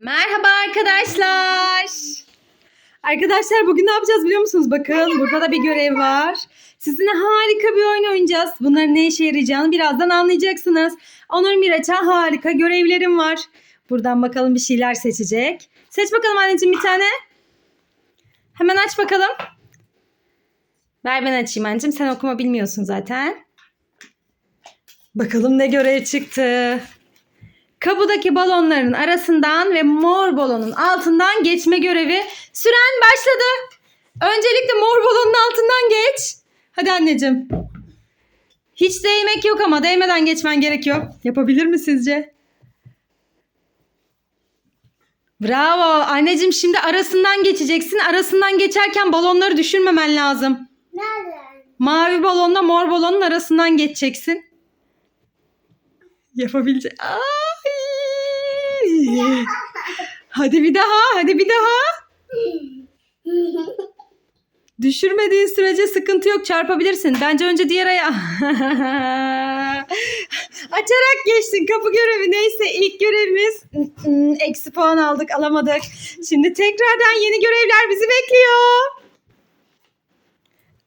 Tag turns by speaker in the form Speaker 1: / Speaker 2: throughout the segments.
Speaker 1: Merhaba arkadaşlar. Arkadaşlar bugün ne yapacağız biliyor musunuz? Bakın burada da bir görev var. Sizinle harika bir oyun oynayacağız. Bunların ne işe yarayacağını birazdan anlayacaksınız. Onur Miraç'a harika görevlerim var. Buradan bakalım bir şeyler seçecek. Seç bakalım anneciğim bir tane. Hemen aç bakalım. Ver ben açayım anneciğim. Sen okuma bilmiyorsun zaten. Bakalım ne görev çıktı. Kapıdaki balonların arasından ve mor balonun altından geçme görevi. Süren başladı. Öncelikle mor balonun altından geç. Hadi anneciğim. Hiç değmek yok ama değmeden geçmen gerekiyor. Yapabilir mi sizce? Bravo. Anneciğim şimdi arasından geçeceksin. Arasından geçerken balonları düşürmemen lazım.
Speaker 2: Nereden?
Speaker 1: Mavi balonla mor balonun arasından geçeceksin. Yapabilecek. Ay! Hadi bir daha, hadi bir daha. Düşürmediğin sürece sıkıntı yok, çarpabilirsin. Bence önce diğer ayağı. Açarak geçtin kapı görevi. Neyse ilk görevimiz eksi puan aldık, alamadık. Şimdi tekrardan yeni görevler bizi bekliyor.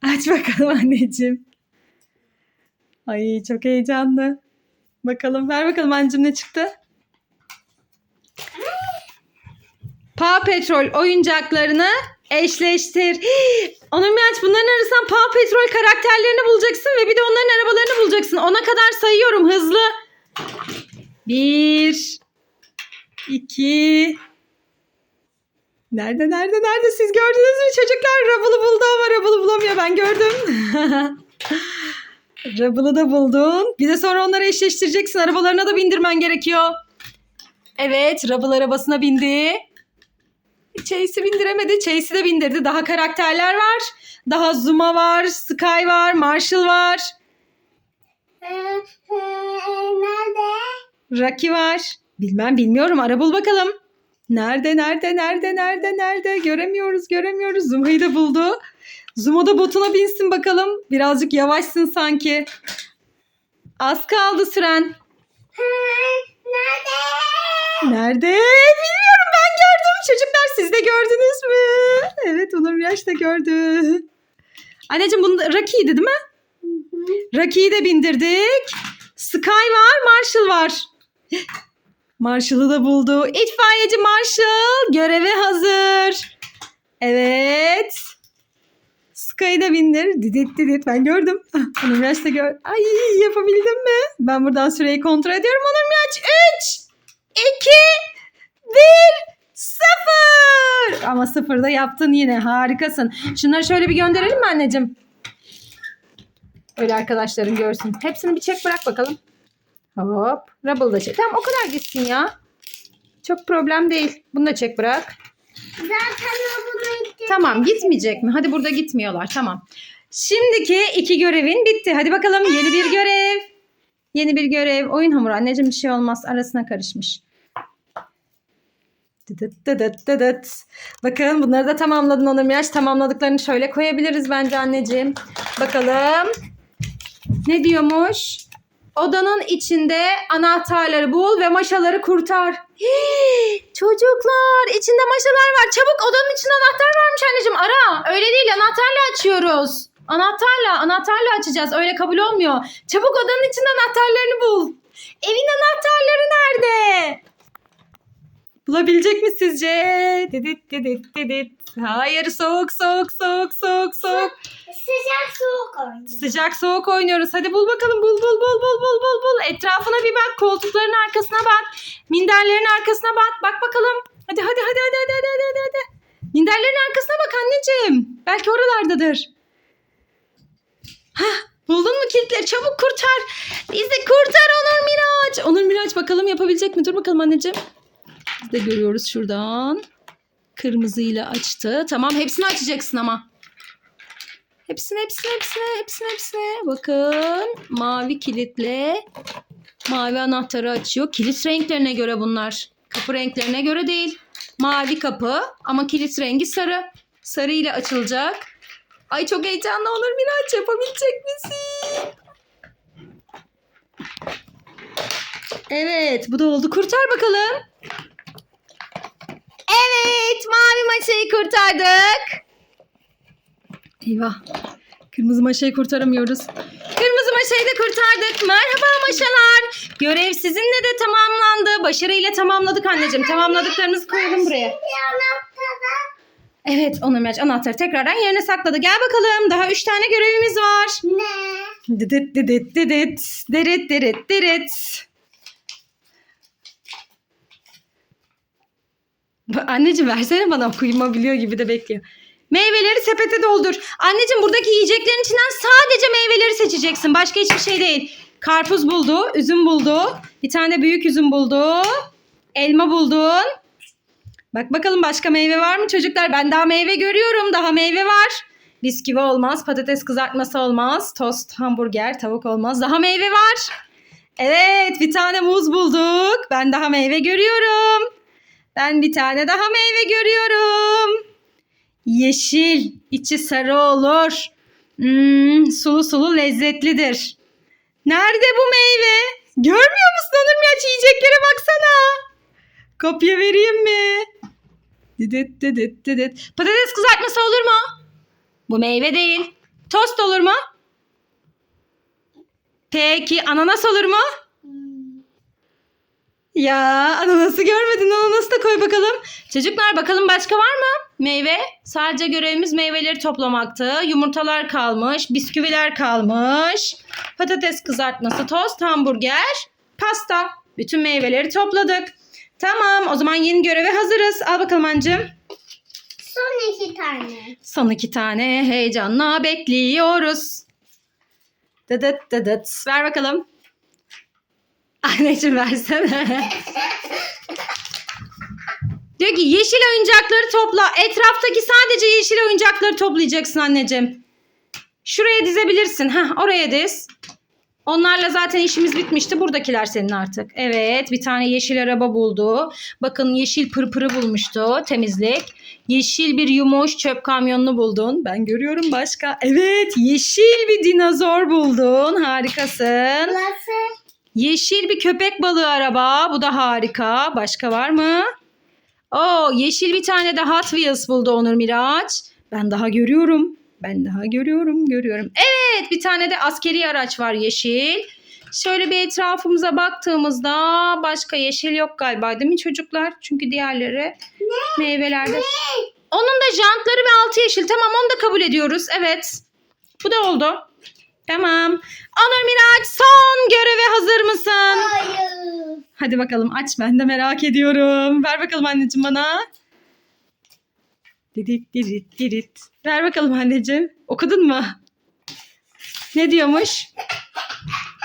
Speaker 1: Aç bakalım anneciğim. Ay çok heyecanlı. Bakalım ver bakalım anneciğim ne çıktı? Paw Patrol oyuncaklarını eşleştir. Hii! Onur Miraç bunların arasından Paw Patrol karakterlerini bulacaksın ve bir de onların arabalarını bulacaksın. Ona kadar sayıyorum hızlı. Bir. iki. Nerede nerede nerede siz gördünüz mü çocuklar? Rubble'ı buldu ama Rubble'ı bulamıyor ben gördüm. Rubble'ı da buldun. Bir de sonra onları eşleştireceksin. Arabalarına da bindirmen gerekiyor. Evet Rubble arabasına bindi. Chase'i bindiremedi. Chase'i de bindirdi. Daha karakterler var. Daha Zuma var. Sky var. Marshall var.
Speaker 2: Nerede?
Speaker 1: Rocky var. Bilmem bilmiyorum. Ara bul bakalım. Nerede nerede nerede nerede nerede göremiyoruz göremiyoruz. Zuma'yı da buldu. Zuma da botuna binsin bakalım. Birazcık yavaşsın sanki. Az kaldı süren.
Speaker 2: Nerede?
Speaker 1: Nerede? Bilmiyorum. Çocuklar siz de gördünüz mü? Evet Onur Miraç da gördü. Anneciğim bunu Rocky'ydi değil mi? Rocky'yi de bindirdik. Sky var, Marshall var. Marshall'ı da buldu. İtfaiyeci Marshall göreve hazır. Evet. Sky'ı da bindir. Didit didit ben gördüm. Onur Miraç da gör. Ay yapabildim mi? Ben buradan süreyi kontrol ediyorum. Onur Miraç 3, 2, 1, 0. Ama sıfırda yaptın yine. Harikasın. Şunları şöyle bir gönderelim mi anneciğim? Öyle arkadaşların görsün. Hepsini bir çek bırak bakalım. Hop. Rubble da çek. Tamam o kadar gitsin ya. Çok problem değil. Bunu da çek bırak.
Speaker 2: Zaten bunu gitti.
Speaker 1: Tamam gitmeyecek mi? Hadi burada gitmiyorlar. Tamam. Şimdiki iki görevin bitti. Hadi bakalım yeni bir görev. Yeni bir görev. Oyun hamuru. Anneciğim bir şey olmaz. Arasına karışmış. Dıdıt dıdıt dıdıt. Bakın bunları da tamamladın Onur Miraç. Tamamladıklarını şöyle koyabiliriz bence anneciğim. Bakalım. Ne diyormuş? Odanın içinde anahtarları bul ve maşaları kurtar. Hii, çocuklar içinde maşalar var. Çabuk odanın içinde anahtar varmış anneciğim ara. Öyle değil anahtarla açıyoruz. Anahtarla anahtarla açacağız. Öyle kabul olmuyor. Çabuk odanın içinde anahtarlarını bul. Evin anahtarları nerede? Bulabilecek mi sizce? Didit didit didit. Hayır soğuk soğuk soğuk soğuk soğuk.
Speaker 2: Sıcak soğuk oynuyor.
Speaker 1: Sıcak soğuk oynuyoruz. Hadi bul bakalım. Bul bul bul bul bul bul bul. Etrafına bir bak. Koltukların arkasına bak. Minderlerin arkasına bak. Bak bakalım. Hadi hadi hadi hadi hadi hadi hadi hadi. Minderlerin arkasına bak anneciğim. Belki oralardadır. Hah, buldun mu kilitleri? Çabuk kurtar. Bizi kurtar Onur Miraç. Onur Miraç bakalım yapabilecek mi? Dur bakalım anneciğim. Biz de görüyoruz şuradan. Kırmızıyla açtı. Tamam hepsini açacaksın ama. Hepsine hepsine hepsine hepsine hepsine. Bakın mavi kilitle mavi anahtarı açıyor. Kilit renklerine göre bunlar. Kapı renklerine göre değil. Mavi kapı ama kilit rengi sarı. Sarı ile açılacak. Ay çok heyecanlı olur Miraç yapabilecek misin? Evet bu da oldu. Kurtar bakalım. Maşayı kurtardık. Eyvah. Kırmızı maşayı kurtaramıyoruz. Kırmızı maşayı da kurtardık. Merhaba maşalar. Görev sizinle de tamamlandı. Başarıyla tamamladık anneciğim. Tamamladıklarınızı koyalım buraya. Evet Onur Miraç anahtarı tekrardan yerine sakladı. Gel bakalım. Daha üç tane görevimiz var.
Speaker 2: Ne?
Speaker 1: Didit didit didit. Dirit dirit dirit. Anneciğim versene bana okuyma biliyor gibi de bekliyor. Meyveleri sepete doldur. Anneciğim buradaki yiyeceklerin içinden sadece meyveleri seçeceksin. Başka hiçbir şey değil. Karpuz buldu, üzüm buldu. Bir tane büyük üzüm buldu. Elma buldun. Bak bakalım başka meyve var mı çocuklar? Ben daha meyve görüyorum. Daha meyve var. Bisküvi olmaz, patates kızartması olmaz, tost, hamburger, tavuk olmaz. Daha meyve var. Evet, bir tane muz bulduk. Ben daha meyve görüyorum. Ben bir tane daha meyve görüyorum. Yeşil, içi sarı olur. Hmm, sulu sulu lezzetlidir. Nerede bu meyve? Görmüyor musun Onur Miraç? Yiyeceklere baksana. Kopya vereyim mi? Didet didet didet. Patates kızartması olur mu? Bu meyve değil. Tost olur mu? Peki ananas olur mu? Ya ananası görmedin. Ananası da koy bakalım. Çocuklar bakalım başka var mı? Meyve. Sadece görevimiz meyveleri toplamaktı. Yumurtalar kalmış. Bisküviler kalmış. Patates kızartması, tost, hamburger, pasta. Bütün meyveleri topladık. Tamam o zaman yeni göreve hazırız. Al bakalım anneciğim.
Speaker 2: Son iki tane.
Speaker 1: Son iki tane heyecanla bekliyoruz. Dıdıt dıdıt. Ver bakalım. Anneciğim versene. Diyor ki yeşil oyuncakları topla. Etraftaki sadece yeşil oyuncakları toplayacaksın anneciğim. Şuraya dizebilirsin. Heh, oraya diz. Onlarla zaten işimiz bitmişti. Buradakiler senin artık. Evet bir tane yeşil araba buldu. Bakın yeşil pırpırı bulmuştu. Temizlik. Yeşil bir yumuş çöp kamyonunu buldun. Ben görüyorum başka. Evet yeşil bir dinozor buldun. Harikasın.
Speaker 2: Burası.
Speaker 1: Yeşil bir köpek balığı araba. Bu da harika. Başka var mı? Oo, yeşil bir tane de Hot Wheels buldu Onur Miraç. Ben daha görüyorum. Ben daha görüyorum, görüyorum. Evet, bir tane de askeri araç var yeşil. Şöyle bir etrafımıza baktığımızda başka yeşil yok galiba değil mi çocuklar? Çünkü diğerleri meyvelerde. Onun da jantları ve altı yeşil. Tamam onu da kabul ediyoruz. Evet. Bu da oldu. Tamam. Onur Miraç son göreve hazır mısın?
Speaker 2: Hayır.
Speaker 1: Hadi bakalım aç ben de merak ediyorum. Ver bakalım anneciğim bana. Didit didit didit. Ver bakalım anneciğim. Okudun mu? Ne diyormuş?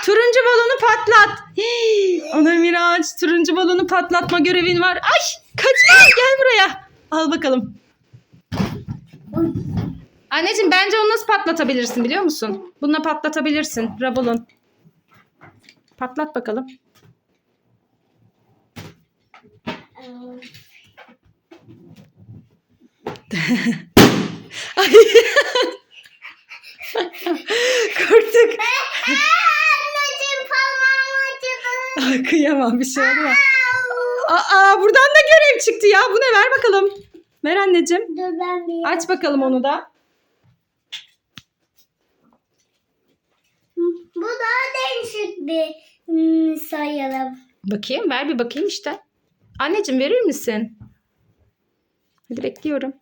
Speaker 1: Turuncu balonu patlat. Hii, Onur Miraç turuncu balonu patlatma görevin var. Ay kaçma gel buraya. Al bakalım. Anneciğim bence onu nasıl patlatabilirsin biliyor musun? Bununla patlatabilirsin. Rabolon. Patlat bakalım. Ay. Korktuk.
Speaker 2: Anneciğim parmağım acıdı.
Speaker 1: Ay, kıyamam bir şey olma. Aa buradan da görev çıktı ya. Bu ne ver bakalım. Ver anneciğim.
Speaker 2: Dur ben bir.
Speaker 1: Aç bakalım onu da.
Speaker 2: Bu daha değişik bir hmm, sayalım.
Speaker 1: Bakayım ver bir bakayım işte. Anneciğim verir misin? Hadi bekliyorum.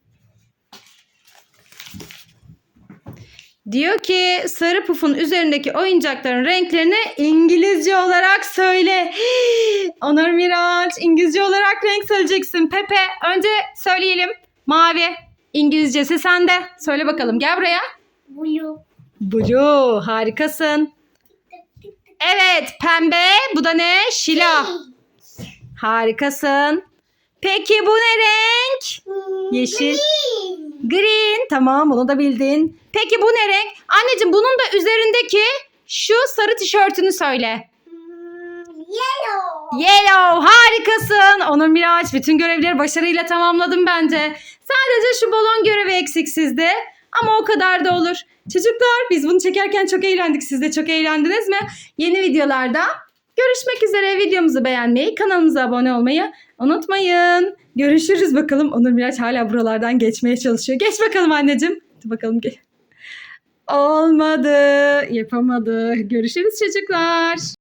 Speaker 1: Diyor ki sarı pufun üzerindeki oyuncakların renklerini İngilizce olarak söyle. Onur Miraç İngilizce olarak renk söyleyeceksin. Pepe önce söyleyelim. Mavi. İngilizcesi sende. Söyle bakalım gel buraya.
Speaker 2: Buyu.
Speaker 1: Blue harikasın. Evet pembe bu da ne? Şila. Harikasın. Peki bu ne renk? Yeşil. Green. Tamam bunu da bildin. Peki bu ne renk? Anneciğim bunun da üzerindeki şu sarı tişörtünü söyle.
Speaker 2: Hmm, Yellow.
Speaker 1: Yellow harikasın. Onur Miraç bütün görevleri başarıyla tamamladım bence. Sadece şu balon görevi eksik sizde. Ama o kadar da olur. Çocuklar biz bunu çekerken çok eğlendik. Siz de çok eğlendiniz mi? Yeni videolarda görüşmek üzere. Videomuzu beğenmeyi, kanalımıza abone olmayı unutmayın. Görüşürüz bakalım. Onur Miraç hala buralardan geçmeye çalışıyor. Geç bakalım anneciğim. Hadi bakalım gel. Olmadı. Yapamadı. Görüşürüz çocuklar.